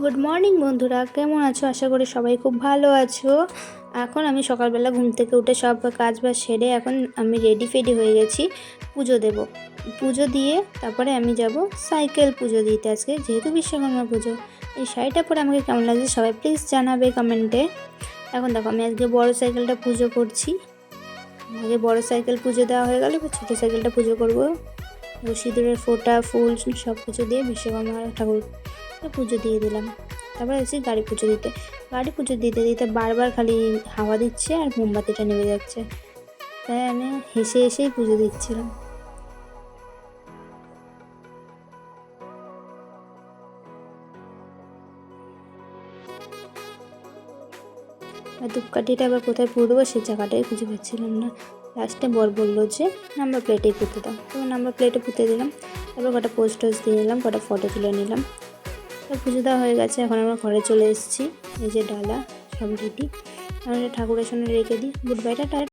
Good morning বন্ধুরা। কেমন আছো? আশা করি সবাই খুব ভালো আছো। এখন আমি সকালবেলা ঘুম থেকে উঠে সব কাজ বাজ সেরে এখন আমি রেডি ফেডি হয়ে গেছি পুজো দেব। পুজো দিয়ে তারপরে আমি যাব সাইকেল পুজো দিতে আজকে, যেহেতু বিশ্বকর্মা পুজো। এই শাড়িটা পরে আমাকে কেমন লাগছে সবাই প্লিজ জানাবে কমেন্টে এখন দেখো, আমি আজকে বড় সাইকেলটা পুজো করছি। আগে বড় সাইকেল পুজো দেওয়া হয়ে গেল ছোটো সাইকেলটা পুজো করব। সিঁদুরের ফোঁটা, ফুল সব কিছু দিয়ে বিশ্বকর্মা ঠাকুর পুজো দিয়ে দিলাম। তারপর এসে গাড়ি পুজো দিতে। গাড়ি পুজো দিতে দিতে বারবার খালি হাওয়া দিচ্ছে আর মোমবাতিটা নেমে যাচ্ছে। তাই আমি হেসে হেসেই পুজো দিচ্ছিলাম। আর ধূপকাঠিটা আবার কোথায় পুড়বো সেই জায়গাটাই খুঁজে পাচ্ছিলাম না। লাস্টে বর বলল যে নাম্বার প্লেটেই পুঁতে দাও। তো নাম্বার প্লেটে পুঁতে দিলাম। তারপর কটা পোস্ট টোস্ট দিয়ে নিলাম, কটা ফটো তুলে নিলাম। পুজো দেওয়া হয়ে গেছে, এখন আমরা ঘরে চলে এসেছি। এই যে ডালা, সব রেডি আমরা ঠাকুরের সামনে রেখে দিই। গুড বাইটা